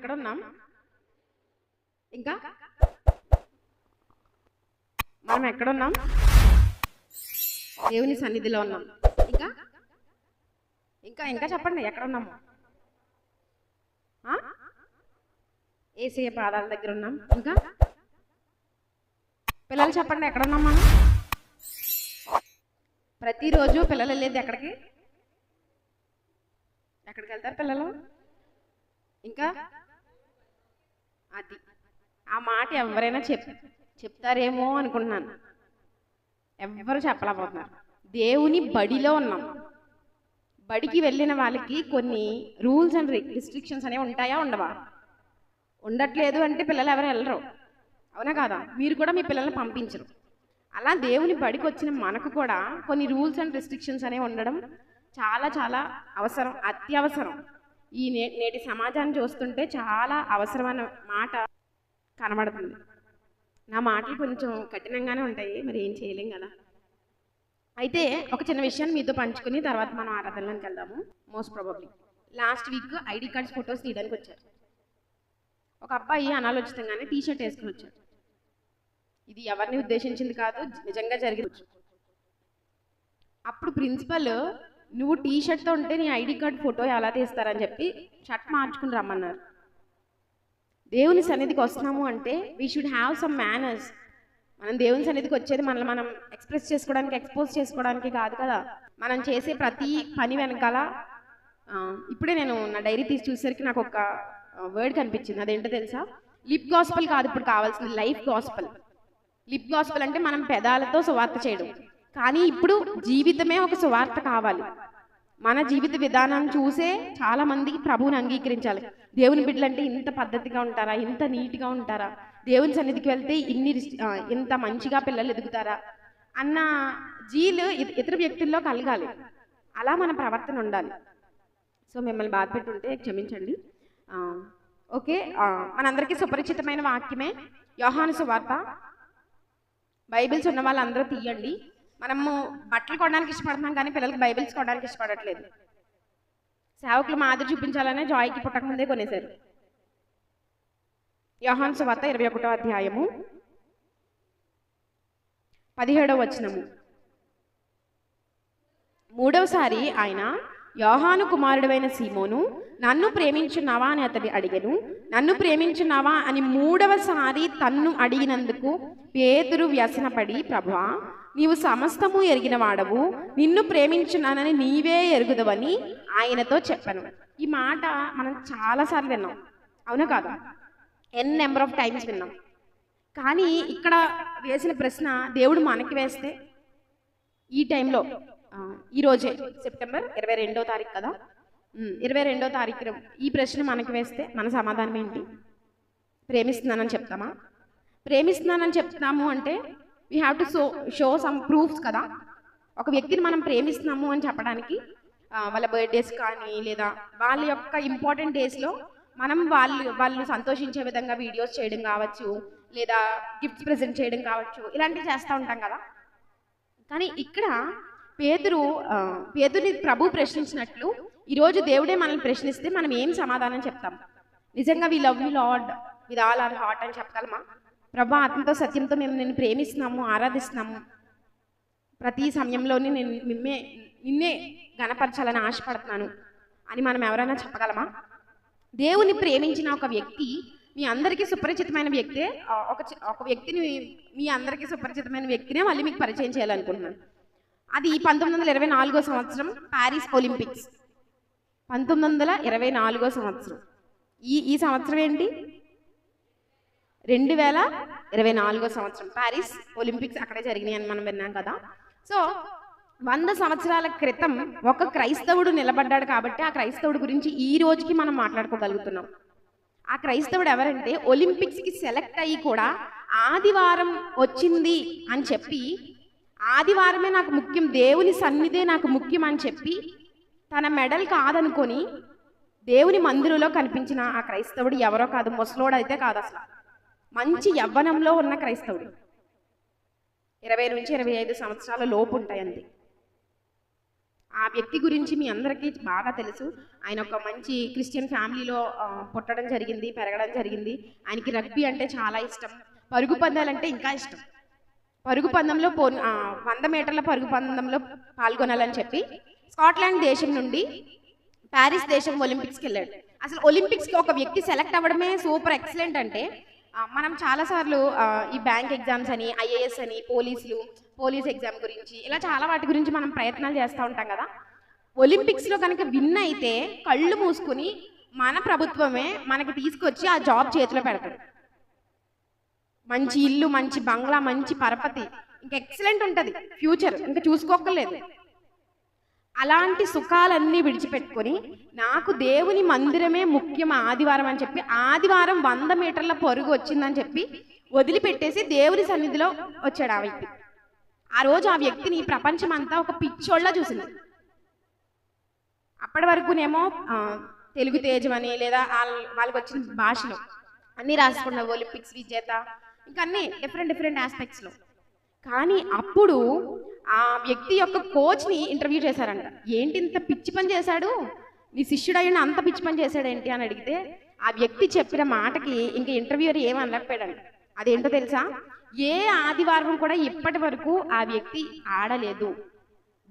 మనం ఎక్కడున్నాం? ఇంకా? మనం ఎక్కడున్నాం? దేవుని సన్నిధిలో ఉన్నాం. ఇంకా? ఇంకా ఇంకా చెప్పండి ఎక్కడ ఉన్నాము ఆ? ఏసయ్య పాదాల దగ్గర ఉన్నాం. ఇంకా? పిల్లలు చెప్పండి ఎక్కడ ఉన్నాం మనం? ప్రతిరోజు పిల్లలు వెళ్ళేది ఎక్కడికి? ఎక్కడికి వెళ్తారు పిల్లలు? ఇంకా? అది. ఆ మాట ఎవరైనా చెప్ చెప్తారేమో అనుకుంటున్నాను. ఎవ్వరు చెప్పలేకపోతున్నారు. దేవుని బడిలో ఉన్నాం. బడికి వెళ్ళిన వాళ్ళకి కొన్ని రూల్స్ అండ్ రిస్ట్రిక్షన్స్ అనేవి ఉంటాయా ఉండవా? ఉండట్లేదు అంటే పిల్లలు ఎవరు వెళ్ళరు. అవునా కాదా? మీరు కూడా మీ పిల్లల్ని పంపించరు. అలా దేవుని బడికి వచ్చిన మనకు కూడా కొన్ని రూల్స్ అండ్ రిస్ట్రిక్షన్స్ అనేవి ఉండడం చాలా చాలా అవసరం అత్యవసరం. ఈ నే నేటి సమాజాన్ని చూస్తుంటే చాలా అవసరమైన మాట కనబడుతుంది. నా మాటలు కొంచెం కఠినంగానే ఉంటాయి మరి ఏం చేయలేం కదా. అయితే ఒక చిన్న విషయాన్ని మీతో పంచుకుని తర్వాత మనం ఆరాధనలోకి వెళ్దాము. Most probably last week ID cards photos తీయడానికి వచ్చారు. ఒక అబ్బాయి అనాలోచితంగానే టీ షర్ట్ వేసుకుని వచ్చాడు ఇది ఎవరిని ఉద్దేశించింది కాదు నిజంగా జరిగింది అప్పుడు ప్రిన్సిపల్ నువ్వు టీ షర్ట్తో ఉంటే నీ ఐడి కార్డ్ ఫోటో ఎలా తీస్తారని చెప్పి షర్ట్ మార్చుకుని రమ్మన్నారు. దేవుని సన్నిధికి వస్తున్నాము అంటే we should have some manners మనం దేవుని సన్నిధికి వచ్చేది మనల్ని మనం ఎక్స్ప్రెస్ చేసుకోవడానికి ఎక్స్పోజ్ చేసుకోవడానికి కాదు కదా. మనం చేసే ప్రతి పని వెనకాల ఇప్పుడే నేను నా డైరీ తీసి చూసేసరికి నాకు ఒక వర్డ్ కనిపించింది. అదేంటో తెలుసా? లిప్ గాస్పల్ కాదు ఇప్పుడు కావాల్సింది లైఫ్ గాస్పల్ లిప్ గాస్పల్ అంటే మనం పెదాలతో సువార్త చేయడం. కానీ ఇప్పుడు జీవితమే ఒక సువార్త కావాలి. మన జీవిత విధానం చూసే చాలా మందికి ప్రభువుని అంగీకరించాలి. దేవుని బిడ్డలంటే ఇంత పద్ధతిగా ఉంటారా? ఇంత నీట్గా ఉంటారా? దేవుని సన్నిధికి వెళ్తే ఇన్ని ఇంత మంచిగా పిల్లలు ఎదుగుతారా? అన్న జీలు ఇతర వ్యక్తుల్లో కలగాలి. అలా మన ప్రవర్తన ఉండాలి. సో మిమ్మల్ని బాధ పెట్టుంటే క్షమించండి. ఓకే. మనందరికీ సుపరిచితమైన వాక్యమే యోహాను సువార్త. బైబిల్స్ ఉన్న వాళ్ళందరూ తీయండి. మనము బట్టలు కొనడానికి ఇష్టపడుతున్నాం కానీ పిల్లలకి బైబిల్స్ కొనడానికి ఇష్టపడట్లేదు. సేవకులు మాదిరి చూపించాలనే జాయికి పుట్టక ముందే కొనేశారు. యోహాన్ సువార్త ఇరవై ఒకటో అధ్యాయము పదిహేడవ వచనము. మూడవసారి ఆయన యోహాను కుమారుడైన సీమోను నన్ను ప్రేమించున్నావా అని అతడి అడిగను. నన్ను ప్రేమించున్నావా అని మూడవసారి తన్ను అడిగినందుకు పేతురు వ్యసనపడి ప్రభా నీవు సమస్తము ఎరిగిన వాడవు. నిన్ను ప్రేమించున్నానని నీవే ఎరుగుదవని ఆయనతో చెప్పాను. ఈ మాట మనం చాలాసార్లు విన్నాం. అవునా కాదు? ఎన్ నెంబర్ ఆఫ్ టైమ్స్ విన్నాం. కానీ ఇక్కడ వేసిన ప్రశ్న దేవుడు మనకి వేస్తే ఈ టైంలో ఈరోజే ఈ రోజే సెప్టెంబర్ ఇరవై రెండో తారీఖు కదా? ఇరవై రెండో తారీఖు ఈ ప్రశ్న మనకి వేస్తే మన సమాధానం ఏంటి? ప్రేమిస్తున్నానని చెప్తామా? ప్రేమిస్తున్నానని చెప్తాము అంటే we have to so show some proofs కదా. ఒక వ్యక్తిని మనం ప్రేమిస్తున్నాము అని చెప్పడానికి వాళ్ళ బర్త్డేస్ కానీ లేదా వాళ్ళ యొక్క ఇంపార్టెంట్ డేస్లో మనం వాళ్ళు వాళ్ళు సంతోషించే విధంగా వీడియోస్ చేయడం కావచ్చు లేదా గిఫ్ట్స్ ప్రజెంట్ చేయడం కావచ్చు ఇలాంటివి చేస్తూ ఉంటాం కదా. కానీ ఇక్కడ పేదరు పేదరిని ప్రభు ప్రశ్నించినట్లు ఈరోజు దేవుడే మనల్ని ప్రశ్నిస్తే మనం ఏం సమాధానం చెప్తాం? నిజంగా we love you Lord with all our heart అని చెప్పగలమా? ప్రభు ఆత్మతో సత్యంతో మేము నిన్ను ప్రేమిస్తున్నాము ఆరాధిస్తున్నాము. ప్రతి సమయంలోని నేను నిన్నే నిన్నే గణపరచాలని ఆశపడుతున్నాను అని మనం ఎవరైనా చెప్పగలమా? దేవుని ప్రేమించిన ఒక వ్యక్తి మీ అందరికీ సుపరిచితమైన వ్యక్తే ఒక చి- ఒక వ్యక్తిని మీ అందరికీ సుపరిచితమైన వ్యక్తినే మళ్ళీ మీకు పరిచయం చేయాలనుకుంటున్నాను. అది పంతొమ్మిది వందల ఇరవై నాలుగో సంవత్సరం ప్యారిస్ ఒలింపిక్స్. పంతొమ్మిది వందల ఇరవై నాలుగో సంవత్సరం. ఈ ఈ సంవత్సరం ఏంటి? రెండు వేల ఇరవై నాలుగో సంవత్సరం. ప్యారిస్ ఒలింపిక్స్ అక్కడే జరిగినాయి అని మనం విన్నాం కదా. సో వంద సంవత్సరాల క్రితం ఒక క్రైస్తవుడు నిలబడ్డాడు కాబట్టి ఆ క్రైస్తవుడు గురించి ఈ రోజుకి మనం మాట్లాడుకోగలుగుతున్నాం. ఆ క్రైస్తవుడు ఎవరంటే ఒలింపిక్స్కి సెలెక్ట్ అయ్యి కూడా ఆదివారం వచ్చింది అని చెప్పి ఆదివారమే నాకు ముఖ్యం దేవుని సన్నిధే నాకు ముఖ్యం అని చెప్పి తన మెడల్ కాదనుకొని దేవుని మందిరంలో కనిపించిన ఆ క్రైస్తవుడు ఎవరో కాదు ముసలోడు అయితే కాదు అసలు. మంచి యవ్వనంలో ఉన్న క్రైస్తవుడు. ఇరవై నుంచి ఇరవై ఐదు సంవత్సరాల లోపు ఉంటాయి అంతే ఆ వ్యక్తి గురించి మీ అందరికీ బాగా తెలుసు. ఆయన ఒక మంచి క్రిస్టియన్ ఫ్యామిలీలో పుట్టడం జరిగింది పెరగడం జరిగింది. ఆయనకి రగ్బీ అంటే చాలా ఇష్టం. పరుగు పందాలంటే ఇంకా ఇష్టం. పరుగు పందెంలో పో వంద మీటర్ల పరుగు పందెంలో పాల్గొనాలని చెప్పి స్కాట్లాండ్ దేశం నుండి ప్యారిస్ దేశం ఒలింపిక్స్కి వెళ్ళాడు. అసలు ఒలింపిక్స్కి ఒక వ్యక్తి సెలెక్ట్ అవ్వడమే సూపర్ ఎక్సలెంట్ అంటే మనం చాలాసార్లు ఈ బ్యాంక్ ఎగ్జామ్స్ అని ఐఏఎస్ అని పోలీసులు పోలీస్ ఎగ్జామ్ గురించి ఇలా చాలా వాటి గురించి మనం ప్రయత్నాలు చేస్తూ ఉంటాం కదా. ఒలింపిక్స్లో కనుక విన్ అయితే కళ్ళు మూసుకుని మన ప్రభుత్వమే మనకి తీసుకొచ్చి ఆ జాబ్ చేతిలో పెడతాడు. మంచి ఇల్లు మంచి బంగ్లా మంచి పరపతి. ఇంకా ఎక్సలెంట్ ఉంటుంది. ఫ్యూచర్. ఇంకా చూసుకోక్కర్లేదు. అలాంటి సుఖాలన్నీ విడిచిపెట్టుకొని నాకు దేవుని మందిరమే ముఖ్యం ఆదివారం అని చెప్పి ఆదివారం వంద మీటర్ల పరుగు వచ్చిందని చెప్పి వదిలిపెట్టేసి దేవుని సన్నిధిలో వచ్చాడు ఆ వ్యక్తి. ఆ రోజు ఆ వ్యక్తిని ప్రపంచం అంతా ఒక పిచ్చోళ్ళ చూసింది. అప్పటి వరకునేమో తెలుగు తేజం అని లేదా వాళ్ళ- వాళ్ళకి వచ్చిన భాషలో అన్నీ రాసుకున్న ఒలింపిక్స్ విజేత ఇంకా అన్నీ డిఫరెంట్ డిఫరెంట్ ఆస్పెక్ట్స్లో కానీ అప్పుడు ఆ వ్యక్తి యొక్క కోచ్ని ఇంటర్వ్యూ చేశారంట. ఏంటి ఇంత పిచ్చి పని చేశాడు? నీ శిష్యుడైన అంత పిచ్చి పని చేశాడేంటి అని అడిగితే ఆ వ్యక్తి చెప్పిన మాటకి ఇంకా ఇంటర్వ్యూర్ ఏమనలేకపోయాడంట అదేంటో తెలుసా? ఏ ఆదివారం కూడా ఇప్పటి వరకు ఆ వ్యక్తి ఆడలేదు.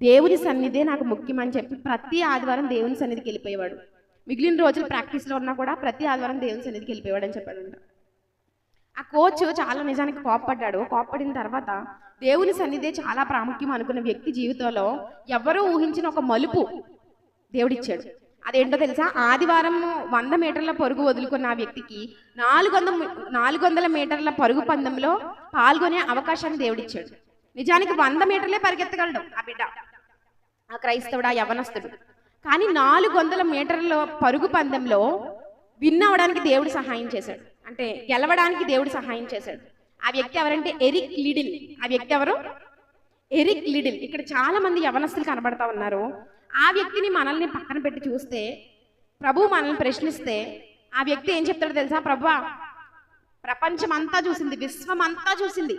దేవుని సన్నిధే నాకు ముఖ్యమని చెప్పి ప్రతి ఆదివారం దేవుని సన్నిధికి వెళ్ళిపోయేవాడు. మిగిలిన రోజులు ప్రాక్టీస్లో ఉన్నా కూడా ప్రతి ఆదివారం దేవుని సన్నిధికి వెళ్ళిపోయేవాడు అని చెప్పాడంట. ఆ కోచ్ చాలా నిజానికి కోప్పడ్డాడు. కోప్పడిన తర్వాత దేవుని సన్నిధే చాలా ప్రాముఖ్యం అనుకున్న వ్యక్తి జీవితంలో ఎవరూ ఊహించిన ఒక మలుపు దేవుడిచ్చాడు. అదేంటో తెలుసా? ఆదివారం వంద మీటర్ల పరుగు వదులుకున్న ఆ వ్యక్తికి నాలుగు వందల నాలుగు వందల మీటర్ల పరుగు పందెంలో పాల్గొనే అవకాశాన్ని దేవుడిచ్చాడు. నిజానికి వంద మీటర్లే పరిగెత్తగలడు ఆ బిడ్డ. ఆ క్రైస్తవుడు ఆ యవనస్తుడు. కానీ నాలుగు వందల మీటర్ల పరుగు పందెంలో విన్ అవడానికి దేవుడు సహాయం చేశాడు. అంటే గెలవడానికి దేవుడు సహాయం చేశాడు. ఆ వ్యక్తి ఎవరంటే ఎరిక్ లిడిల్. ఆ వ్యక్తి ఎవరు? Eric Liddell. ఇక్కడ చాలా మంది యవనస్తులు కనబడతా ఉన్నారు. ఆ వ్యక్తిని మనల్ని పక్కన పెట్టి చూస్తే ప్రభు మనల్ని ప్రశ్నిస్తే ఆ వ్యక్తి ఏం చెప్తాడో తెలుసా? ప్రభా ప్రపంచం అంతా చూసింది విశ్వం అంతా చూసింది.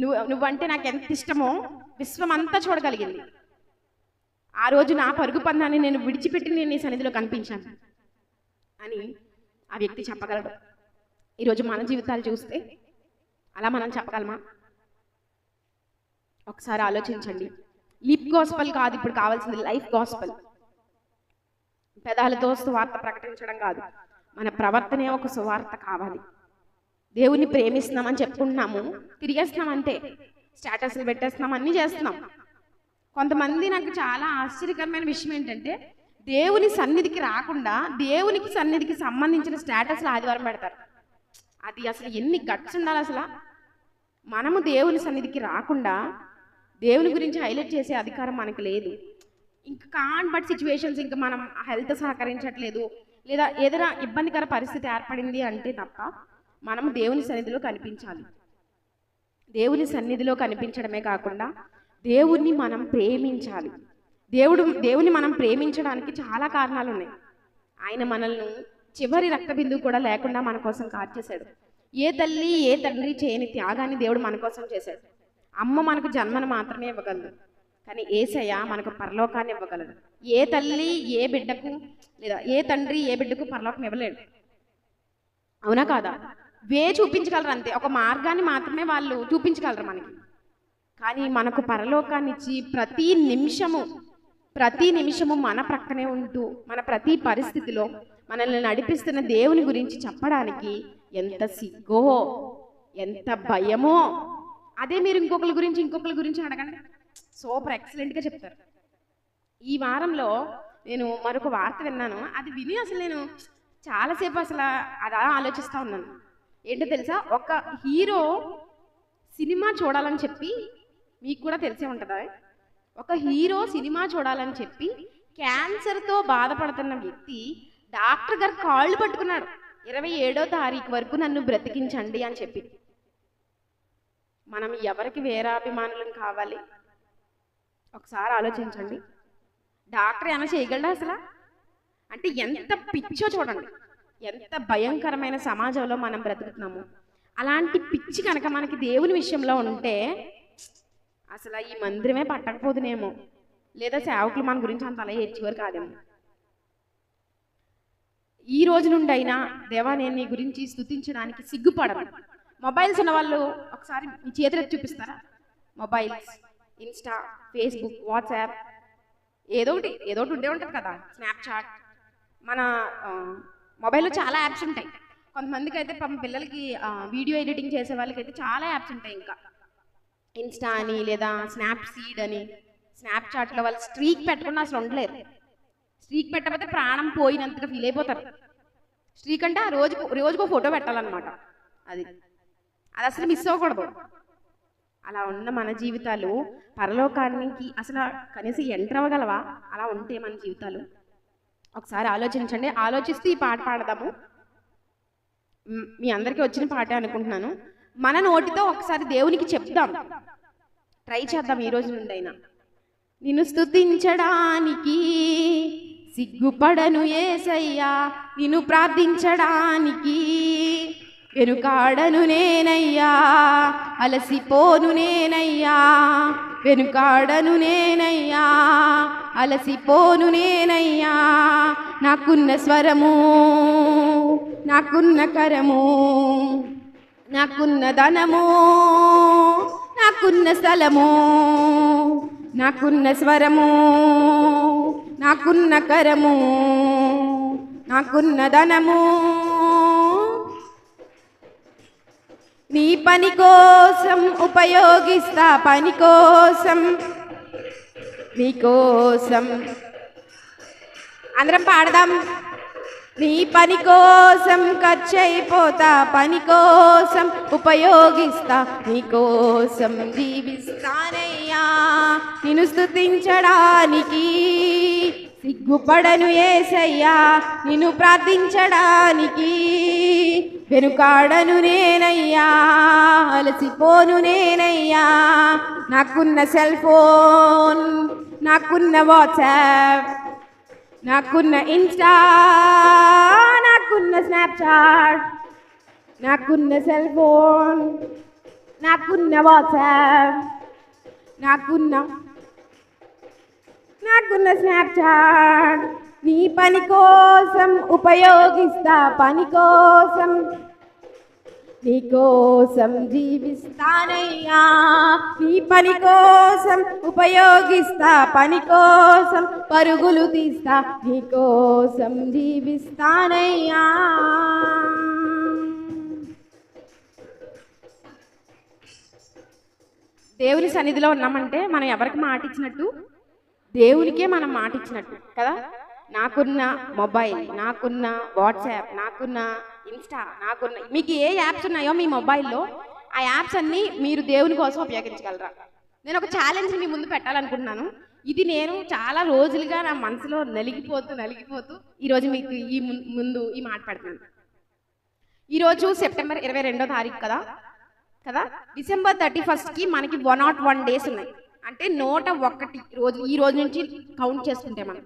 నువ్వు నువ్వంటే నాకు ఎంత ఇష్టమో విశ్వం అంతా చూడగలిగింది. ఆ రోజు నా పరుగు పందాన్ని నేను విడిచిపెట్టి నేను నీ సన్నిధిలో కనిపించాను అని ఆ వ్యక్తి చెప్పగలడు. ఈరోజు మన జీవితాలు చూస్తే అలా మనం చెప్పగలమా? ఒకసారి ఆలోచించండి. లిప్ గాస్పల్ కాదు ఇప్పుడు కావాల్సింది లైఫ్ గాస్పల్. పెదాలతో సువార్త ప్రకటించడం కాదు. మన ప్రవర్తనే ఒక సువార్త కావాలి. దేవుని ప్రేమిస్తున్నామని చెప్పుకుంటున్నాము తిరిగేస్తున్నాం అంతే. స్టేటస్లు పెట్టేస్తున్నాం అన్నీ చేస్తున్నాం. కొంతమంది నాకు చాలా ఆశ్చర్యకరమైన విషయం ఏంటంటే దేవుని సన్నిధికి రాకుండా దేవునికి సన్నిధికి సంబంధించిన స్టేటస్లు ఆదివారం పెడతారు. అది అసలు ఎన్ని గట్స్ ఉండాలి అసలు? మనము దేవుని సన్నిధికి రాకుండా దేవుని గురించి హైలైట్ చేసే అధికారం మనకు లేదు. ఇంకా కాన్ బట్ సిచ్యువేషన్స్ ఇంకా మనం హెల్త్ సహకరించట్లేదు లేదా ఏదైనా ఇబ్బందికర పరిస్థితి ఏర్పడింది అంటే తప్ప మనము దేవుని సన్నిధిలో కనిపించాలి. దేవుని సన్నిధిలో కనిపించడమే కాకుండా దేవుణ్ణి మనం ప్రేమించాలి. దేవుడు దేవుని మనం ప్రేమించడానికి చాలా కారణాలు ఉన్నాయి. ఆయన మనల్ని చివరి రక్తబిందు కూడా లేకుండా మన కోసం కార్చేశాడు. ఏ తల్లి ఏ తండ్రి చేయని త్యాగాన్ని దేవుడు మన కోసం చేశాడు. అమ్మ మనకు జన్మను మాత్రమే ఇవ్వగలదు. కానీ ఏసయ్య మనకు పరలోకాన్ని ఇవ్వగలడు. ఏ తల్లి ఏ బిడ్డకు లేదా ఏ తండ్రి ఏ బిడ్డకు పరలోకం ఇవ్వలేడు. అవునా కాదా? వే చూపించగలరు అంతే. ఒక మార్గాన్ని మాత్రమే వాళ్ళు చూపించగలరు మనకి. కానీ మనకు పరలోకాన్ని ఇచ్చి ప్రతి నిమిషము ప్రతి నిమిషము మన ప్రక్కనే ఉంటూ మన ప్రతి పరిస్థితిలో మనల్ని నడిపిస్తున్న దేవుని గురించి చెప్పడానికి ఎంత సిగ్గో ఎంత భయమో. అదే మీరు ఇంకొకరి గురించి ఇంకొకరి గురించి అడగండి. సూపర్ ఎక్సలెంట్గా చెప్తారు. ఈ వారంలో నేను మరొక వార్త విన్నాను. అది విని అసలు నేను చాలాసేపు అసలు అలా ఆలోచిస్తూ ఉన్నాను. ఏంటో తెలుసా? ఒక హీరో సినిమా చూడాలని చెప్పి మీకు కూడా తెలిసే ఉంటుందా? ఒక హీరో సినిమా చూడాలని చెప్పి క్యాన్సర్తో బాధపడుతున్న వ్యక్తి డాక్టర్ గారు కాళ్ళు పట్టుకున్నాడు ఇరవై ఏడో తారీఖు వరకు నన్ను బ్రతికించండి అని చెప్పి. మనం ఎవరికి వేరాభిమానులం కావాలి? ఒకసారి ఆలోచించండి. డాక్టర్ ఏమైనా చేయగలడా అసలు? అంటే ఎంత పిచ్చో చూడండి. ఎంత భయంకరమైన సమాజంలో మనం బ్రతుకుతున్నాము. అలాంటి పిచ్చి కనుక మనకి దేవుని విషయంలో ఉంటే అసలు ఈ మందిరమే పట్టకపోదునేమో. లేదా సేవకులు మన గురించి అంత అలా ఏడ్చేవారు కాదేమో. ఈ రోజు నుండి అయినా దేవా నేను నీ గురించి స్తుతించడానికి సిగ్గుపడను. మొబైల్స్ ఉన్న వాళ్ళు ఒకసారి మీ చేతులు చూపిస్తారా? మొబైల్స్ ఇన్స్టా ఫేస్బుక్ వాట్సాప్ ఏదో ఒకటి ఏదో ఒకటి ఉండే ఉంటుంది కదా స్నాప్చాట్. మన మొబైల్లో చాలా యాప్స్ ఉంటాయి. కొంతమందికి అయితే పాపం పిల్లలకి వీడియో ఎడిటింగ్ చేసే వాళ్ళకి అయితే చాలా యాప్స్ ఉంటాయి ఇంకా. ఇన్స్టా అని లేదా స్నాప్ సీడ్ అని స్నాప్చాట్లో వాళ్ళు స్ట్రీక్ పెట్టకుండా అసలు ఉండలేరు. స్ట్రీక్ పెట్టకపోతే ప్రాణం పోయినంతగా ఫీల్ అయిపోతారు. స్ట్రీక్ అంటే ఆ రోజుకు రోజుకో ఫోటో పెట్టాలన్నమాట. అది. అది అసలు మిస్ అవ్వకూడదు. అలా ఉన్న మన జీవితాలు పరలోకానికి అసలు కనీసం ఎంటర్ అవ్వగలవా? అలా ఉంటే మన జీవితాలు. ఒకసారి ఆలోచించండి. ఆలోచిస్తూ ఈ పాట పాడదాము. మీ అందరికీ వచ్చిన పాటే అనుకుంటున్నాను. మన నోటితో ఒకసారి దేవునికి చెప్దాం. ట్రై చేద్దాం ఈ రోజు నుండి అయినా నిన్ను స్తుతించడానికి సిగ్గుపడను ఏసయ్యా. నిన్ను ప్రార్థించడానికి వెనుకాడను నేనయ్యా. అలసిపోను నేనయ్యా. వెనుకాడను నేనయ్యా. అలసిపోను నేనయ్యా. నాకున్న స్వరము నాకున్న కరము నాకున్న ధనము నాకున్న స్థలము నాకున్న స్వరము నాకున్న కరము నాకున్న ధనము. నీ పని కోసం ఉపయోగిస్తా పని కోసం నీ కోసం. అందరం పాడదాం. నీ పని కోసం ఖర్చు అయిపోతా పని కోసం ఉపయోగిస్తా నీ కోసం జీవిస్తానయ్యా. నిన్ను స్థుతించడానికి సిగ్గుపడను ఏసయ్యా. నిన్ను ప్రార్థించడానికి వెనుకాడను నేనయ్యా. అలసిపోను నేనయ్యా. నాకున్న సెల్ ఫోన్ నాకున్న వాట్సాప్ నాకున్న ఇన్స్టా నాకున్న స్నాప్చాట్ నాకున్న సెల్ ఫోన్ నాకున్న వాట్సాప్ నాకున్న నాకున్న స్నాప్చాట్ నీ పని కోసం ఉపయోగిస్తా పని కోసం నీ కోసం జీవిస్తానయ్యా. నీ పని కోసం ఉపయోగిస్తా పని కోసం పరుగులు తీస్తా నీ కోసం జీవిస్తానయ్యా. దేవుని సన్నిధిలో ఉన్నామంటే మనం ఎవరికి మాట ఇచ్చినట్టు దేవునికే మనం మాట ఇచ్చినట్టు కదా? నాకున్న మొబైల్ నాకున్న వాట్సాప్ నాకున్న ఇన్స్టా నాకు మీకు ఏ యాప్స్ ఉన్నాయో మీ మొబైల్లో ఆ యాప్స్ అన్నీ మీరు దేవుని కోసం ఉపయోగించగలరా? నేను ఒక ఛాలెంజ్ మీ ముందు పెట్టాలనుకుంటున్నాను. ఇది నేను చాలా రోజులుగా నా మనసులో నలిగిపోతూ నలిగిపోతూ ఈరోజు మీకు ఈ ముందు ఈ మాట పెడుతున్నాను. ఈరోజు సెప్టెంబర్ ఇరవై రెండో తారీఖు కదా? కదా? డిసెంబర్ థర్టీ ఫస్ట్కి మనకి వన్ నాట్ వన్ డేస్ ఉన్నాయి. అంటే నూట ఒకటి రోజు ఈ రోజు నుంచి కౌంట్ చేసుకుంటే మనం.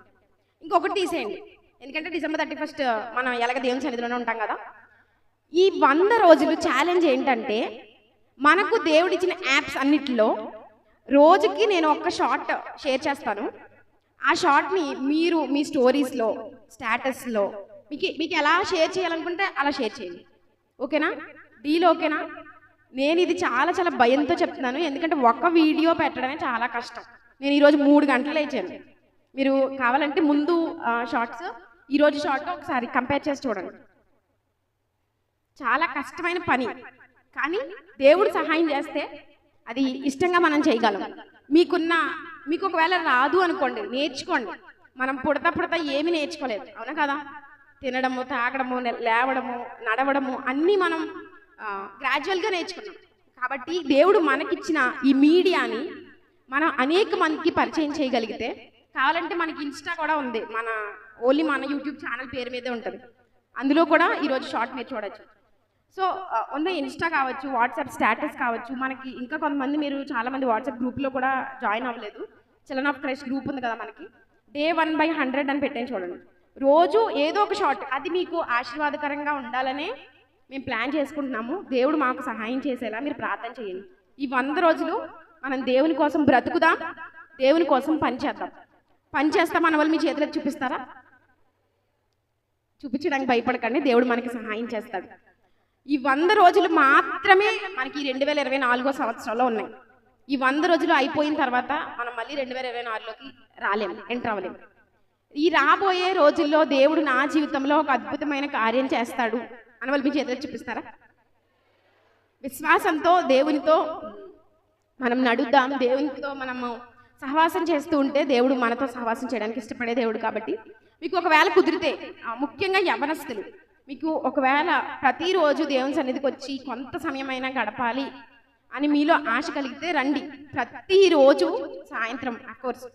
ఇంకొకటి తీసేయండి. ఎందుకంటే డిసెంబర్ థర్టీ ఫస్ట్ మనం ఎలాగ దేవుని సన్నిధిలోనే ఉంటాం కదా. ఈ వంద రోజులు ఛాలెంజ్ ఏంటంటే మనకు దేవుడిచ్చిన యాప్స్ అన్నిటిలో రోజుకి నేను ఒక్క షార్ట్ షేర్ చేస్తాను. ఆ షార్ట్ని మీరు మీ స్టోరీస్లో స్టేటస్లో మీకు మీకు ఎలా షేర్ చేయాలనుకుంటే అలా షేర్ చేయండి. ఓకేనా? డీల్ ఓకేనా? నేను ఇది చాలా చాలా భయంతో చెప్తున్నాను. ఎందుకంటే ఒక్క వీడియో పెట్టడమే చాలా కష్టం. నేను ఈరోజు మూడు గంటలు లేచాను. మీరు కావాలంటే ముందు షార్ట్స్ ఈరోజు షార్ట్ ఒకసారి కంపేర్ చేసి చూడండి. చాలా కష్టమైన పని. కానీ దేవుడు సహాయం చేస్తే అది ఇష్టంగా మనం చేయగలం. మీకున్న మీకు ఒకవేళ రాదు అనుకోండి నేర్చుకోండి. మనం పుడతా పుడతా ఏమి నేర్చుకోలేదు. అవునా కదా? తినడము తాగడము లేవడము నడవడము అన్నీ మనం గ్రాడ్యువల్గా నేర్చుకున్నాం. కాబట్టి దేవుడు మనకిచ్చిన ఈ మీడియాని మనం అనేక మందికి పరిచయం చేయగలిగితే కావాలంటే మనకి ఇన్స్టా కూడా ఉంది. మన ఓన్లీ మన యూట్యూబ్ ఛానల్ పేరు మీదే ఉంటుంది. అందులో కూడా ఈరోజు షార్ట్ మీరు చూడొచ్చు. సో ఉన్న ఇన్స్టా కావచ్చు వాట్సాప్ స్టేటస్ కావచ్చు మనకి ఇంకా కొంతమంది మీరు చాలామంది వాట్సాప్ గ్రూప్లో కూడా జాయిన్ అవ్వలేదు. చలన్ ఆఫ్ క్రైస్ట్ గ్రూప్ ఉంది కదా మనకి. డే వన్ బై హండ్రెడ్ అని పెట్టాను చూడండి. రోజు ఏదో ఒక షార్ట్ అది మీకు ఆశీర్వాదకరంగా ఉండాలనే మేము ప్లాన్ చేసుకుంటున్నాము. దేవుడు మాకు సహాయం చేసేలా మీరు ప్రార్థన చేయండి. ఈ వంద రోజులు మనం దేవుని కోసం బ్రతుకుదాం దేవుని కోసం పని చేద్దాం. పని చేస్తాం మన వాళ్ళు మీ చేతులకు చూపిస్తారా? చూపించడానికి భయపడకండి దేవుడు మనకి సహాయం చేస్తాడు. ఈ వంద రోజులు మాత్రమే మనకి రెండు వేల ఇరవై నాలుగో సంవత్సరంలో ఉన్నాయి. ఈ వంద రోజులు అయిపోయిన తర్వాత మనం మళ్ళీ రెండు వేల ఇరవై నాలుగులోకి రాలేము ఎంటర్ అవ్వలేము. ఈ రాబోయే రోజుల్లో దేవుడు నా జీవితంలో ఒక అద్భుతమైన కార్యం చేస్తాడు అని వాళ్ళు మీ చేతులు చూపిస్తారా? విశ్వాసంతో దేవునితో మనం నడుద్దాం దేవునితో మనము సహవాసం చేస్తూ ఉంటే దేవుడు మనతో సహవాసం చేయడానికి ఇష్టపడే దేవుడు కాబట్టి మీకు ఒకవేళ కుదిరితే ముఖ్యంగా యవనస్తులు మీకు ఒకవేళ ప్రతిరోజు దేవుని సన్నిధికి వచ్చి కొంత సమయమైనా గడపాలి అని మీలో ఆశ కలిగితే రండి. ప్రతిరోజు సాయంత్రం కోర్స్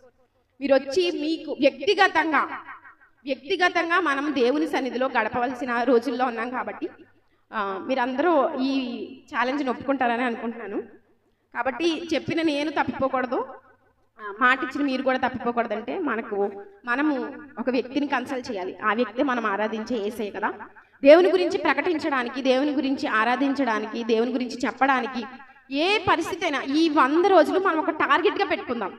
మీరు వచ్చి మీకు వ్యక్తిగతంగా వ్యక్తిగతంగా మనం దేవుని సన్నిధిలో గడపవలసిన రోజుల్లో ఉన్నాం కాబట్టి మీరందరూ ఈ ఛాలెంజ్ని ఒప్పుకుంటారని అనుకుంటున్నాను. కాబట్టి చెప్పిన నేను తప్పిపోకూడదు. మాట ఇచ్చిన మీరు కూడా తప్పిపోకూడదంటే మనకు మనము ఒక వ్యక్తిని కన్సల్ట్ చేయాలి. ఆ వ్యక్తి మనం ఆరాధించే ఏసే కదా. దేవుని గురించి ప్రకటించడానికి దేవుని గురించి ఆరాధించడానికి దేవుని గురించి చెప్పడానికి ఏ పరిస్థితి అయినా ఈ వంద రోజులు మనం ఒక టార్గెట్గా పెట్టుకుందాం.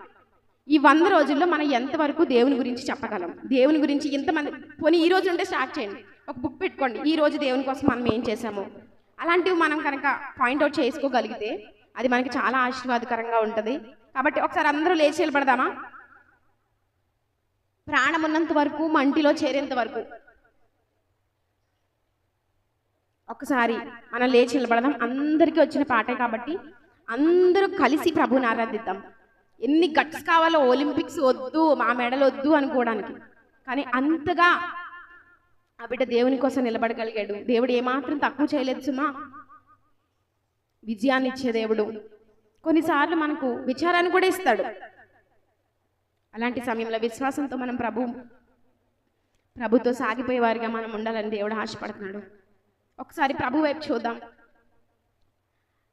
ఈ వంద రోజుల్లో మనం ఎంతవరకు దేవుని గురించి చెప్పగలం? దేవుని గురించి ఇంతమంది పోనీ ఈ రోజు నుండే స్టార్ట్ చేయండి. ఒక బుక్ పెట్టుకోండి. ఈ రోజు దేవుని కోసం మనం ఏం చేసాము అలాంటివి మనం కనుక పాయింట్అవుట్ చేసుకోగలిగితే అది మనకి చాలా ఆశీర్వాదకరంగా ఉంటుంది. కాబట్టి ఒకసారి అందరూ లేచి నిలబడదామా? ప్రాణం ఉన్నంత వరకు మంటిలో చేరేంత వరకు. ఒకసారి మనం లేచి నిలబడదాం. అందరికీ వచ్చిన పాటే కాబట్టి అందరూ కలిసి ప్రభుని ఆరాధిద్దాం. ఎన్ని గట్స్ కావాలో ఒలింపిక్స్ వద్దు మా మెడల్ వద్దు అనుకోవడానికి. కానీ అంతగా ఆ బిడ్డ దేవుని కోసం నిలబడగలిగాడు. దేవుడు ఏమాత్రం తక్కువ చేయలేదు సుమా. విజయాన్ని ఇచ్చే దేవుడు. కొన్నిసార్లు మనకు విచారాన్ని కూడా ఇస్తాడు. అలాంటి సమయంలో విశ్వాసంతో మనం ప్రభు ప్రభుతో సాగిపోయేవారిగా మనం ఉండాలని దేవుడు ఆశపడుతున్నాడు. ఒకసారి ప్రభు వైపు చూద్దాం.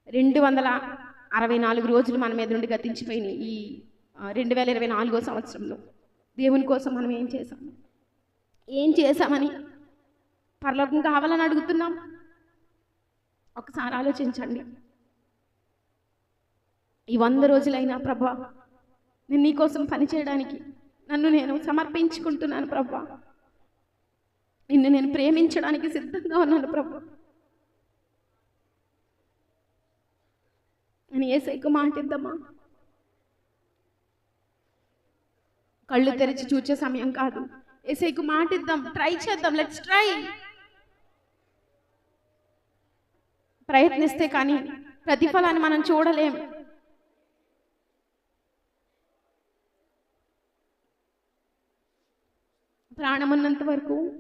రెండు వందల అరవై నాలుగు రోజులు మన మీద నుండి గతించిపోయినాయి ఈ రెండు వేల ఇరవై నాలుగో సంవత్సరంలో. దేవుని కోసం మనం ఏం చేసాం ఏం చేశామని పరలోకం కావాలని అడుగుతున్నాం? ఒకసారి ఆలోచించండి. ఈ వంద రోజులైనా ప్రభా నేను నీకోసం పని చేయడానికి నన్ను నేను సమర్పించుకుంటున్నాను ప్రభా. నిన్ను నేను ప్రేమించడానికి సిద్ధంగా ఉన్నాను ప్రభా. నేను ఏసైకు మాటిద్దామా కళ్ళు తెరిచి చూచే సమయం కాదు. ఏసైకు మాటిద్దాం ట్రై చేద్దాం. లెట్స్ ట్రై ప్రయత్నిస్తే కానీ ప్రతిఫలాన్ని మనం చూడలేం. ప్రాణమున్నంత వరకు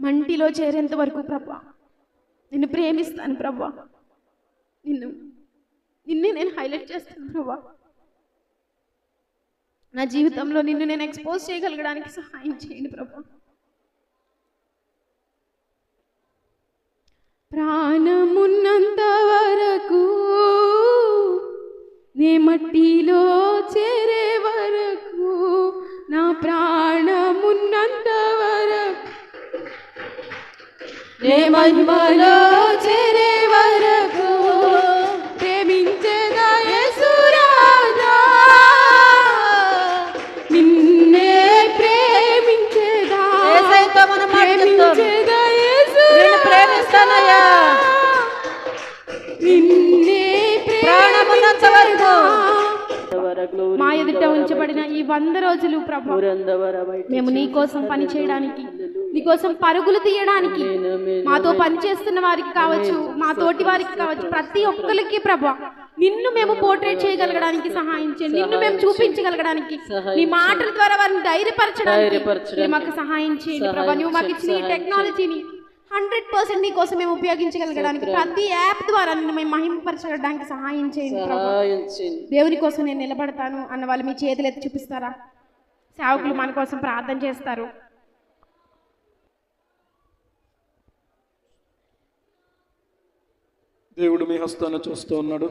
మంటిలో చేరేంత వరకు ప్రభా నిన్ను ప్రేమిస్తాను ప్రభా. నిన్ను నిన్నే నేను హైలైట్ చేస్తాను ప్రభా. నా జీవితంలో నిన్ను నేను ఎక్స్పోజ్ చేయగలగడానికి సహాయం చేయండి ప్రభా. ప్రాణమున్నంత వరకు నే మట్టిలో నే మహిమలో చేరే వరకు ప్రేమించేదా నిన్నే ప్రేమించేదా? యేసయ్యతో మనం మాట చెప్తాం. ప్రేమించేదా నిన్ను యేసురాజా? ప్రేమిస్తానయ్యా నిన్నే ప్రాణమున్నంత వరకు మా ఎదుట ఉంచబడిన ఈ వంద రోజులు ప్రభు మేము నీ కోసం పని చేయడానికి నీ కోసం పరుగులు తీయడానికి మాతో పని చేస్తున్న వారికి కావచ్చు మా తోటి వారికి కావచ్చు ప్రతి ఒక్కరికి ప్రభా నిన్ను మేము పోర్ట్రేట్ చేయగలగడానికి సహాయం చేయండి నిన్ను మేము చూపించగలగడానికి నీ మాటల ద్వారా వారిని ధైర్యపరచడానికి మాకు సహాయం చేయండి ప్రభా నువ్వు మాకు ఇచ్చిన ఈ టెక్నాలజీని హండ్రెడ్ పర్సెంట్ నీ కోసం మేము ఉపయోగించగలగడానికి ప్రతి యాప్ ద్వారా నిన్ను మేము మహింపరచడానికి సహాయం చేయండి దేవుని కోసం నేను నిలబడతాను అన్న వాళ్ళు మీ చేతులు ఎత్తి చూపిస్తారా? సేవకులు మన కోసం ప్రార్థన చేస్తారు. దేవుడు మీ హస్తాన్ని చూస్తూ ఉన్నాడు.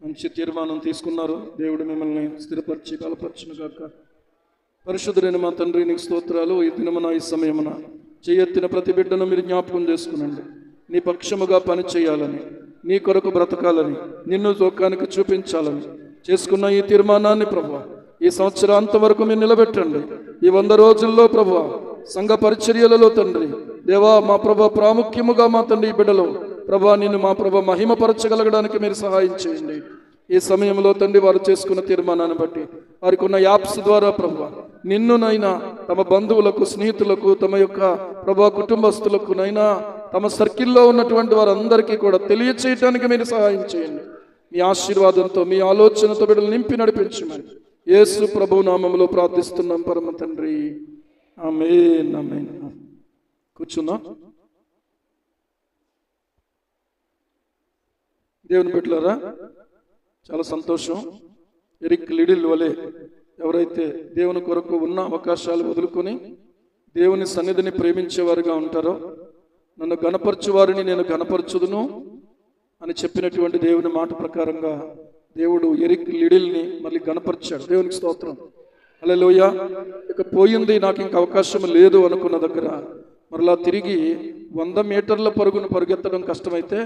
మంచి తీర్మానం తీసుకున్నారు. దేవుడు మిమ్మల్ని స్థిరపరిచి బలపరచును గాక పరిశుద్ధుడైన మా తండ్రి నీకు స్తోత్రాలు. ఈ దినమున ఈ సమయమున చేయెత్తిన ప్రతి బిడ్డను మీరు జ్ఞాపకం చేసుకునండి. నీ పక్షముగా పని చేయాలని నీ కొరకు బ్రతకాలని నిన్ను లోకానికి చూపించాలని చేసుకున్న ఈ తీర్మానాన్ని ప్రభు ఈ సంవత్సరాంత వరకు మీరు నిలబెట్టండి. ఈ వంద రోజుల్లో ప్రభు సంఘ పరిచర్యలలో తండ్రి దేవా మా ప్రభ ప్రాముఖ్యముగా మా తండ్రి బిడ్డలో ప్రభా నిన్ను మా ప్రభ మహిమపరచగలగడానికి మీరు సహాయం చేయండి. ఈ సమయంలో తండ్రి వారు చేసుకున్న తీర్మానాన్ని బట్టి వారికి ఉన్న యాప్స్ ద్వారా ప్రభు నిన్నునైనా తమ బంధువులకు స్నేహితులకు తమ యొక్క ప్రభా కుటుంబస్తులకు నైనా తమ సర్కిల్లో ఉన్నటువంటి వారందరికీ కూడా తెలియచేయటానికి మీరు సహాయం చేయండి. మీ ఆశీర్వాదంతో మీ ఆలోచనతో బిడ్డలు నింపి నడిపించమని యేసు ప్రభు నామములో ప్రార్థిస్తున్నాం పరమ తండ్రి. ఆమె కూర్చున్నా? దేవుని బిడ్డలారా చాలా సంతోషం. ఎరిక్ లిడిల్ వలె ఎవరైతే దేవుని కొరకు ఉన్న అవకాశాలు వదులుకొని దేవుని సన్నిధిని ప్రేమించేవారుగా ఉంటారో నన్ను గణపరచువారిని నేను గణపరచుదును అని చెప్పినటువంటి దేవుని మాట ప్రకారంగా దేవుడు ఎరిక్ లిడిల్ని మళ్ళీ గణపరిచాడు దేవునికి స్తోత్రం. అలలోయ ఇక పోయింది నాకు ఇంక అవకాశం లేదు అనుకున్న దగ్గర మరలా తిరిగి వంద మీటర్ల పరుగును పరుగెత్తడం కష్టమైతే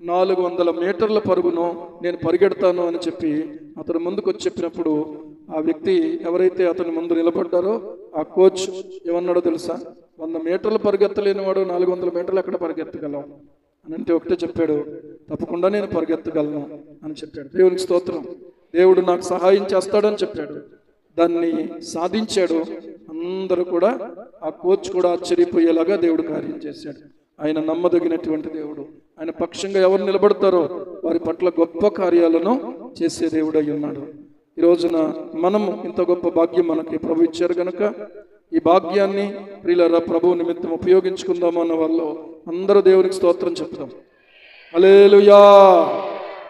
నాలుగు వందల మీటర్ల పరుగును నేను పరిగెడతాను అని చెప్పి అతను ముందుకు వచ్చి చెప్పినప్పుడు ఆ వ్యక్తి ఎవరైతే అతని ముందు నిలబడ్డారో ఆ కోచ్ ఏమన్నాడో తెలుసా? వంద మీటర్లు పరిగెత్తలేని వాడు నాలుగు వందల మీటర్లు ఎక్కడ పరిగెత్తగలం? అని అంటే ఒకటే చెప్పాడు తప్పకుండా నేను పరిగెత్తగలను అని చెప్పాడు. దేవునికి స్తోత్రం. దేవుడు నాకు సహాయం చేస్తాడని చెప్పాడు. దాన్ని సాధించాడు. అందరూ కూడా ఆ కోచ్ కూడా ఆశ్చర్యపోయేలాగా దేవుడు కార్యం చేశాడు. ఆయన నమ్మదగినటువంటి దేవుడు. ఆయన పక్షంగా ఎవరు నిలబడతారో వారి పట్ల గొప్ప కార్యాలను చేసే దేవుడై ఉన్నాడు. ఈ రోజున మనము ఇంత గొప్ప భాగ్యం మనకి ప్రభు ఇచ్చారు గనక ఈ భాగ్యాన్ని ప్రియులరా ప్రభు నిమిత్తం ఉపయోగించుకుందాము అన్న వాళ్ళు అందరూ దేవునికి స్తోత్రం చెప్తాం. Hallelujah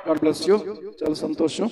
God bless you. చాలా సంతోషం.